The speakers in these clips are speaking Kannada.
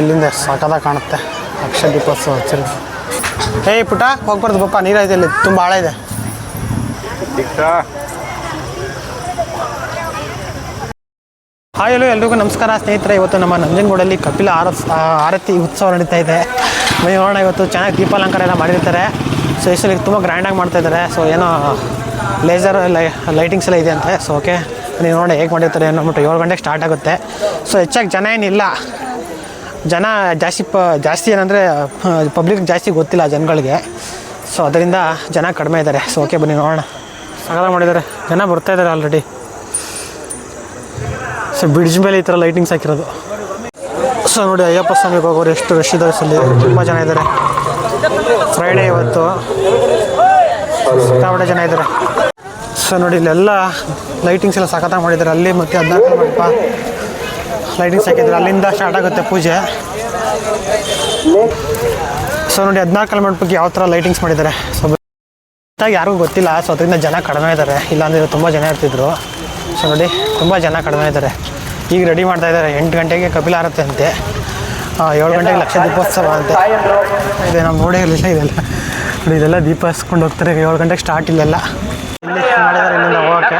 ಇಲ್ಲಿಂದ ಸಕದಾಗ ಕಾಣುತ್ತೆ. ಅಕ್ಷಯ ದೀಪೋತ್ಸವ ಹಚ್ಚಿರಿ ಏಯ್ ಪುಟ ಹೋಗ್ಬಾರ್ದು ಪಪ್ಪ ನೀರೈತೆ ಇಲ್ಲಿ ತುಂಬ ಆಳ ಇದೆ. ಹಾಯ್ ಹಲೋ ಎಲ್ರಿಗೂ ನಮಸ್ಕಾರ. ಸ್ನೇಹಿತರೆ ಇವತ್ತು ನಮ್ಮ ನಂಜನಗೂಡಲ್ಲಿ ಕಪಿಲ ಆರ ಆರತಿ ಉತ್ಸವ ನಡೀತಾ ಇದೆ. ಮೈ ನೋಡೋಣ ಇವತ್ತು ಚೆನ್ನಾಗಿ ದೀಪಾಲಂಕಾರ ಎಲ್ಲ ಮಾಡಿರ್ತಾರೆ. ಸೊ ಇಷ್ಟಲ್ಲಿ ತುಂಬ ಗ್ರ್ಯಾಂಡಾಗಿ ಮಾಡ್ತಾ ಇದ್ದಾರೆ. ಸೊ ಏನೋ ಲೇಸರ್ ಲೈ ಲೈಟಿಂಗ್ಸ್ ಎಲ್ಲ ಇದೆ ಅಂತೆ. ಸೊ ಓಕೆ ನೀವು ನೋಡೋಣ ಹೇಗೆ ಮಾಡಿರ್ತಾರೆ ಅಂದ್ಬಿಟ್ಟು ಏಳು ಗಂಟೆಗೆ ಸ್ಟಾರ್ಟ್ ಆಗುತ್ತೆ. ಸೊ ಹೆಚ್ಚಾಗಿ ಜನ ಏನಿಲ್ಲ. ಜನ ಜಾಸ್ತಿ ಪ, ಜಾಸ್ತಿ ಏನಂದರೆ ಪಬ್ಲಿಕ್ ಜಾಸ್ತಿ ಗೊತ್ತಿಲ್ಲ ಜನಗಳಿಗೆ. ಸೊ ಅದರಿಂದ ಜನ ಕಡಿಮೆ ಇದ್ದಾರೆ ಸೊ ಓಕೆ ಬನ್ನಿ ನೋಡೋಣ. ಸಗಲ ಮಾಡಿದ್ದಾರೆ ಜನ ಬರ್ತಾ ಇದ್ದಾರೆ ಆಲ್ರೆಡಿ ಸೊ ಬ್ರಿಡ್ಜ್ ಮೇಲೆ ಈ ಥರ ಲೈಟಿಂಗ್ಸ್ ಹಾಕಿರೋದು. ಸೊ ನೋಡಿ ಅಯ್ಯಪ್ಪ ಸ್ವಾಮಿಗೆ ಹೋಗೋರು ಎಷ್ಟು ರಶ್ ಇದ್ದಾರೆ ಸಲ್ಲಿ. ತುಂಬ ಜನ ಇದ್ದಾರೆ. ಫ್ರೈಡೇ ಇವತ್ತು. ಸಿಕ್ಕಾಪಟ್ಟೆ ಜನ ಇದ್ದಾರೆ. ಸೊ ನೋಡಿ ಇಲ್ಲೆಲ್ಲ ಲೈಟಿಂಗ್ಸ್ ಎಲ್ಲ ಸಖತ್ತಾಗಿ ಮಾಡಿದ್ದಾರೆ ಅಲ್ಲಿ ಮತ್ತು ಅದನ್ನ ಲೈಟಿಂಗ್ಸ್ ಹಾಕಿದ್ರೆ ಅಲ್ಲಿಂದ ಸ್ಟಾರ್ಟ್ ಆಗುತ್ತೆ ಪೂಜೆ. ಸೊ ನೋಡಿ ಹದಿನಾಲ್ಕು ಮಂಟಪಕ್ಕೆ ಯಾವ ಥರ ಲೈಟಿಂಗ್ಸ್ ಮಾಡಿದ್ದಾರೆ. ಸೊ ಗೊತ್ತಾಗಿ ಯಾರಿಗೂ ಗೊತ್ತಿಲ್ಲ ಸೊ ಅದರಿಂದ ಜನ ಕಡಿಮೆ ಇದ್ದಾರೆ. ಇಲ್ಲಾಂದರೆ ತುಂಬ ಜನ ಇರ್ತಿದ್ರು. ಸೊ ನೋಡಿ, ತುಂಬ ಜನ ಕಡಿಮೆ ಇದ್ದಾರೆ. ಈಗ ರೆಡಿ ಮಾಡ್ತಾ ಇದ್ದಾರೆ. ಎಂಟು ಗಂಟೆಗೆ ಕಪಿಲ ಆರತ್ತೆ ಅಂತೆ. ಏಳು ಗಂಟೆಗೆ ಲಕ್ಷ ದೀಪೋತ್ಸವ ಅಂತೆ. ಇದೆ ನಮ್ಮ ನೋಡೇ ಇರಲಿಲ್ಲ ಇದೆಲ್ಲ. ನೋಡಿ, ಇದೆಲ್ಲ ದೀಪ ಹಸ್ಕೊಂಡು ಹೋಗ್ತಾರೆ. ಏಳು ಗಂಟೆಗೆ ಸ್ಟಾರ್ಟ್ ಇಲ್ಲೆಲ್ಲ. ಇಲ್ಲಿ ಮಾಡಿದ್ದಾರೆ ಇಲ್ಲಿಂದ ಹೋಗೋಕ್ಕೆ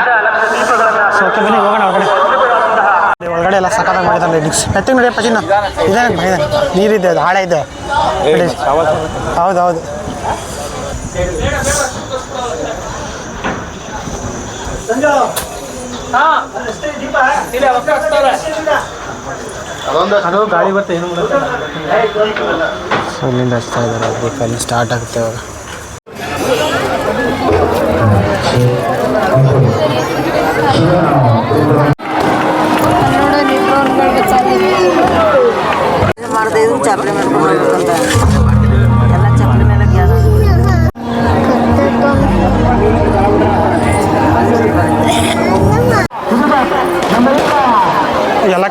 ಸೊ ಓಕೆ ಬನ್ನಿ ಹೋಗೋಣ ಒಳಗಡೆ ಇಲ್ಲಿ ಒಳಗಡೆ ಎಲ್ಲ ಲೈಟಿಂಗ್ಸ್ ಎತ್ತಿಗೆ ನೋಡಿ ಪಚಿನ ಇದೆ ಮಾಡಿದ್ದಾನೆ ನೀರಿದೆ ಅದು ಹಾಳೆ ಇದೆ. ಹೌದು ಹೌದು. ಅದು ಗಾಳಿ ಬರ್ತಾ ಏನು ಸೊ ಇಲ್ಲಿಂದ ಹಚ್ತಾ ಇದ್ದಾರೆ ದೀಪ ಅಲ್ಲಿ ಸ್ಟಾರ್ಟ್ ಆಗುತ್ತೆ ಇವಾಗ.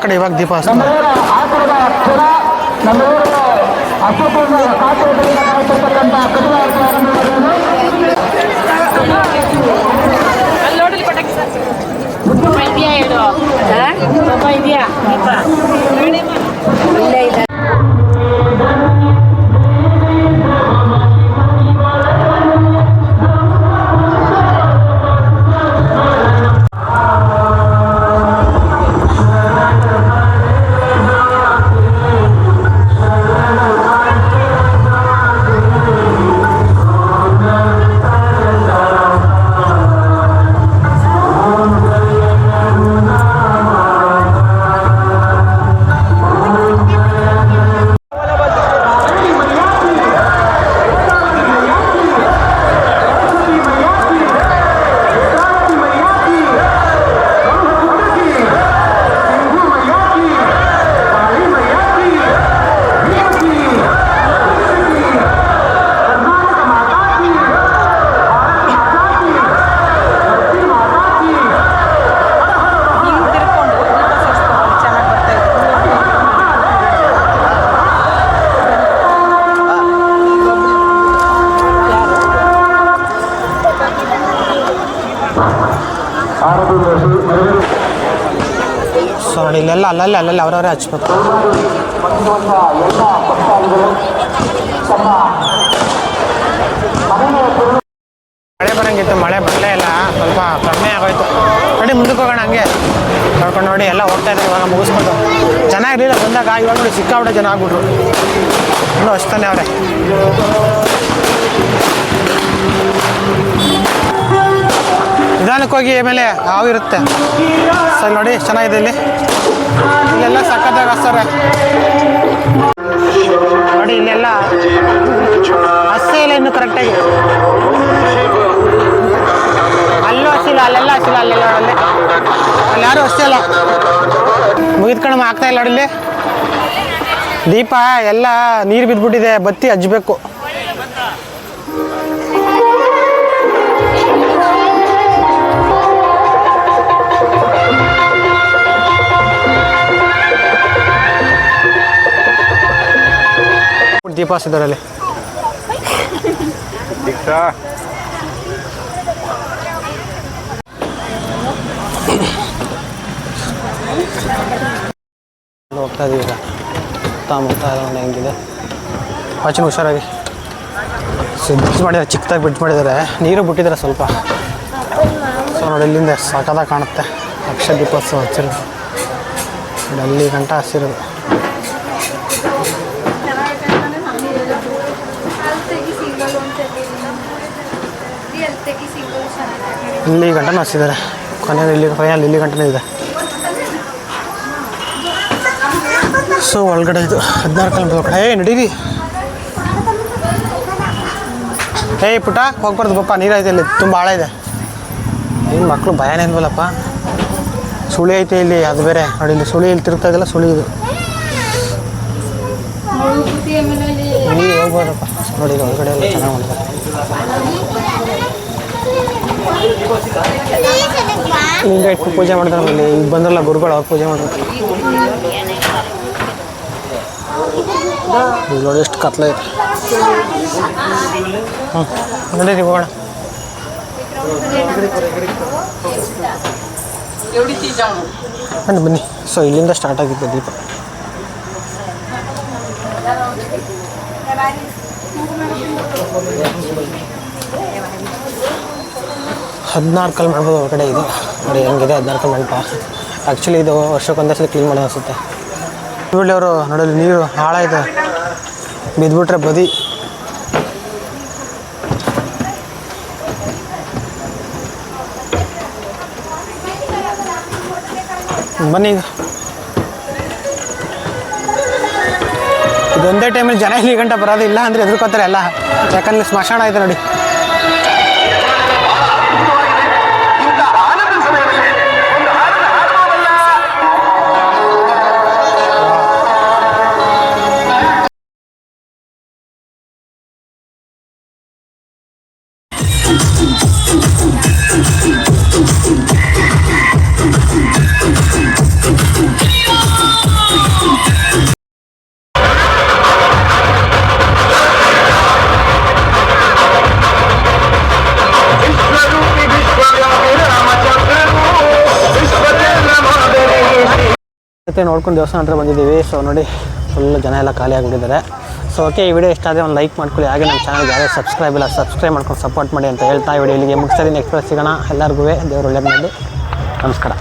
ಕಡೆ ಇವಾಗ ದೀಪ ಹಚ್ತಾರೆ ಸೊ ಇಲ್ಲೆಲ್ಲ, ಅಲ್ಲಲ್ಲ, ಅಲ್ಲಲ್ಲಿ ಅವರವರೇ ಹಚ್ಬೇಕು. ಮಳೆ ಬರಂಗಿತ್ತು, ಮಳೆ ಬರಲೇ ಇಲ್ಲ, ಸ್ವಲ್ಪ ಕಡಿಮೆ ಆಗೋಯ್ತು. ನೋಡಿ, ಮುಂದಕ್ಕೆ ಹೋಗೋಣ ಹಂಗೆ. ನೋಡ್ಕೊಂಡು ನೋಡಿ, ಎಲ್ಲ ಹೋಗ್ತಾ ಇದ್ದಾರೆ, ಇವಾಗ ಮುಗಿಸ್ಕೊಂಡು. ಚೆನ್ನಾಗಿರಲಿಲ್ಲ ಬಂದಾಗ, ಇವಾಗ ನೋಡಿ ಸಿಕ್ಕಾಬಿಟ್ಟೆ ಜನ ಆಗ್ಬಿಟ್ರು. ಇನ್ನೂ ಅಷ್ಟೇ ಅವರೇ. ನಿಧಾನಕ್ಕೆ ಹೋಗಿ ಆಮೇಲೆ ಹಾವು ಇರುತ್ತೆ. ಸರಿ, ನೋಡಿ, ಚೆನ್ನಾಗಿದೆ ಇಲ್ಲಿ. ಇಲ್ಲೆಲ್ಲ ಸಕ್ಕತ್ತಾಗ ಸರ್. ನೋಡಿ, ಇಲ್ಲೆಲ್ಲ ಹಸ್ಸೇ ಇಲ್ಲ ಇನ್ನು ಕರೆಕ್ಟಾಗಿ ಅಲ್ಲೂ ಹಸಿಲ್ಲ ಅಲ್ಲೆಲ್ಲ ಹಸಿಲ್ಲ ಅಲ್ಲೆಲ್ಲ ಅಲ್ಲಿ ಅಲ್ಲಿ ಯಾರು ಹಸಿ ಅಲ್ಲ ಮುಗಿದ್ಕೊಂಡು ಆಗ್ತಾ ಇಲ್ಲ ನೋಡಿ ಇಲ್ಲಿ. ದೀಪ, ಎಲ್ಲ ನೀರು ಬಿದ್ದುಬಿಟ್ಟಿದೆ ಬತ್ತಿ ಹಜ್ಬೇಕು ದೀಪ ಹಸಿದಾರಲ್ಲಿ. ಹೋಗ್ತಾ ಇದೀವಿ ಈಗ ಸುತ್ತಮುತ್ತ ಹೆಂಗಿದೆ. ವಾಚಿನ ಹುಷಾರಾಗಿ. ಸೊ ಬ್ರಿಡ್ಜ್ ಮಾಡಿದ್ದಾರೆ ಚಿಕ್ಕದಾಗಿ ಬ್ರಿಡ್ಜ್ ಮಾಡಿದ್ದಾರೆ. ನೀರು ಬಿಟ್ಟಿದ್ದಾರೆ ಸ್ವಲ್ಪ. ಸೊ ನೋಡಿ ಇಲ್ಲಿಂದ ಸಖತ್ತಾಗಿ ಕಾಣುತ್ತೆ. ಲಕ್ಷ ದೀಪೋತ್ಸವ ಹಚ್ಚಿರೋದು. ಅಲ್ಲಿ ಗಂಟ ಹಸಿರೋದು ಇಲ್ಲಿ ಗಂಟನೂ ಹಚ್ಚಿದ್ದಾರೆ ಕೊನೆ ಇಲ್ಲಿ ಫೈನಲ್ ಇಲ್ಲಿ ಗಂಟನೂ ಇದೆ. ಸೊ ಒಳಗಡೆ ಇದು ಹದಿನಾರು ಕಿಲೋಮೀಟರ್ ಕಡೆ ಏ ನಡೀರಿ ಏಯ್ ಪುಟ ಹೋಗ್ಬಾರ್ದು ಪಪ್ಪ ನೀರೈತೆ ಇಲ್ಲಿ ತುಂಬ ಆಳ ಇದೆ. ಏನು ಮಕ್ಕಳು ಭಯನೇ ಇಲ್ವಲ್ಲಪ್ಪ. ಸುಳಿ ಐತೆ ಇಲ್ಲಿ ಅದು ಬೇರೆ. ನೋಡಿ ಇಲ್ಲಿ ಸುಳಿ ಇಲ್ಲಿ ತಿರುಗ್ತಾ ಇದೆಲ್ಲ ಸುಳಿ ಇದು. ನೀರು ಹೋಗ್ಬೋದಪ್ಪ ನೋಡಿ ಇಲ್ಲಿ ಒಳಗಡೆ ಎಲ್ಲ ಚೆನ್ನಾಗಿ ಮಾಡಿದ್ದಾರೆ ಇಟ್ಟು ಪೂಜೆ ಮಾಡ್ತಾರೆ ಆಮೇಲೆ ಈಗ ಬಂದ್ರಲ್ಲ ಗುರುಗಳು ಅವ್ರು ಪೂಜೆ ಮಾಡ್ತಾರೆ. ನೋಡಿ ಎಷ್ಟು ಕತ್ಲ ಐತೆ ಹ್ಞೂ ನಡೀರಿ ಹೋಗೋಣ. ಬನ್ನಿ ಬನ್ನಿ. ಸೊ ಇಲ್ಲಿಂದ ಸ್ಟಾರ್ಟ್ ಆಗಿತ್ತು ದೀಪ. ಹದಿನಾರು ಕಲ್ ಮಾಡ್ಬೋದು ಹೊರಗಡೆ ಇದು. ನೋಡಿ, ಹೆಂಗಿದೆ, ಹದಿನಾರು ಕಲ್ ಮಂಟಪ ಆ್ಯಕ್ಚುಲಿ ಇದು ವರ್ಷಕ್ಕೊಂದೇ ಸಲ ಕ್ಲೀನ್ ಮಾಡೋದು ಅನಿಸುತ್ತೆ. ಅವರು ನೋಡಲಿ ನೀರು ಆಳ ಇದೆ. ಬಿದ್ದುಬಿಟ್ರೆ ಬದಿ. ಬನ್ನಿ ಇದೊಂದೇ ಟೈಮಲ್ಲಿ ಜನ ಇಲ್ಲಿ ಗಂಟೆ ಬರೋದಿಲ್ಲ ಅಂದರೆ ಎದುರ್ಕೋತಾರೆ ಎಲ್ಲ. ಯಾಕಂದ್ರೆ ಸ್ಮಶಾನ ಆಯಿತು ನೋಡಿ. ಜೊತೆ ನೋಡ್ಕೊಂಡು ದೇವಸ್ಥಾನ ಹತ್ರ ಬಂದಿದ್ದೀವಿ. ಸೊ ನೋಡಿ ಫುಲ್ ಜನ ಎಲ್ಲ ಖಾಲಿ ಆಗಿಬಿಟ್ಟಿದ್ದಾರೆ. ಸೊ ಓಕೆ ಈ ವಿಡಿಯೋ ಇಷ್ಟ ಆದರೆ ಒಂದು ಲೈಕ್ ಮಾಡ್ಕೊಳ್ಳಿ. ಹಾಗೆ ನಮ್ಮ ಚಾನಲ್ಗೆ ಯಾರೇ ಸಬ್ಸ್ಕ್ರೈಬ್ ಇಲ್ಲ ಸಬ್ಸ್ಕ್ರೈಬ್ ಮಾಡ್ಕೊಂಡು ಸಪೋರ್ಟ್ ಮಾಡಿ ಅಂತ ಹೇಳ್ತಾ ವಿಡಿಯೋ ಇಲ್ಲಿಗೆ ಇದ್ದೀನಿ. ನೆಕ್ಸ್ಟ್ ಸಿಗೋಣ. ಎಲ್ಲರಿಗೂ ದೇವರು ಒಳ್ಳೆಯದು ನಮಸ್ಕಾರ.